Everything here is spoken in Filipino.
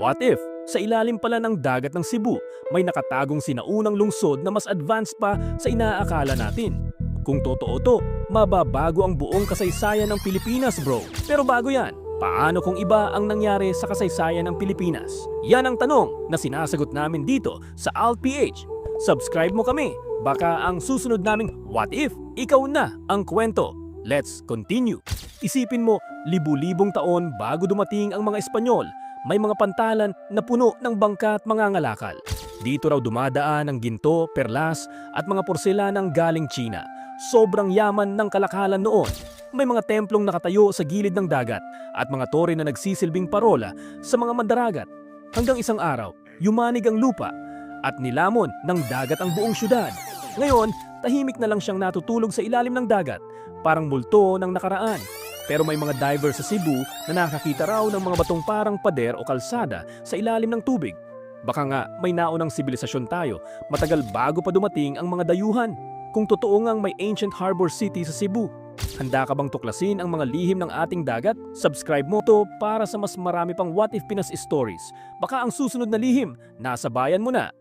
What if, sa ilalim pala ng dagat ng Cebu, may nakatagong sinaunang lungsod na mas advanced pa sa inaakala natin? Kung totoo to, mababago ang buong kasaysayan ng Pilipinas bro. Pero bago yan, paano kung iba ang nangyari sa kasaysayan ng Pilipinas? Yan ang tanong na sinasagot namin dito sa AltPH. Subscribe mo kami, baka ang susunod naming What If, ikaw na ang kwento. Let's continue. Isipin mo, libu-libong taon bago dumating ang mga Espanyol, may mga pantalan na puno ng bangka at mga ngalakal. Dito raw dumadaan ang ginto, perlas at mga porselanang galing China. Sobrang yaman ng kalakalan noon. May mga templong nakatayo sa gilid ng dagat at mga tore na nagsisilbing parola sa mga mandaragat. Hanggang isang araw, yumanig ang lupa at nilamon ng dagat ang buong syudad. Ngayon, tahimik na lang siyang natutulog sa ilalim ng dagat, parang multo ng nakaraan. Pero may mga diver sa Cebu na nakakita raw ng mga batong parang pader o kalsada sa ilalim ng tubig. Baka nga may naunang sibilisasyon tayo, matagal bago pa dumating ang mga dayuhan. Kung totoo ngang may ancient harbor city sa Cebu, handa ka bang tuklasin ang mga lihim ng ating dagat? Subscribe mo to para sa mas marami pang What If Pinas stories. Baka ang susunod na lihim, nasa bayan mo na.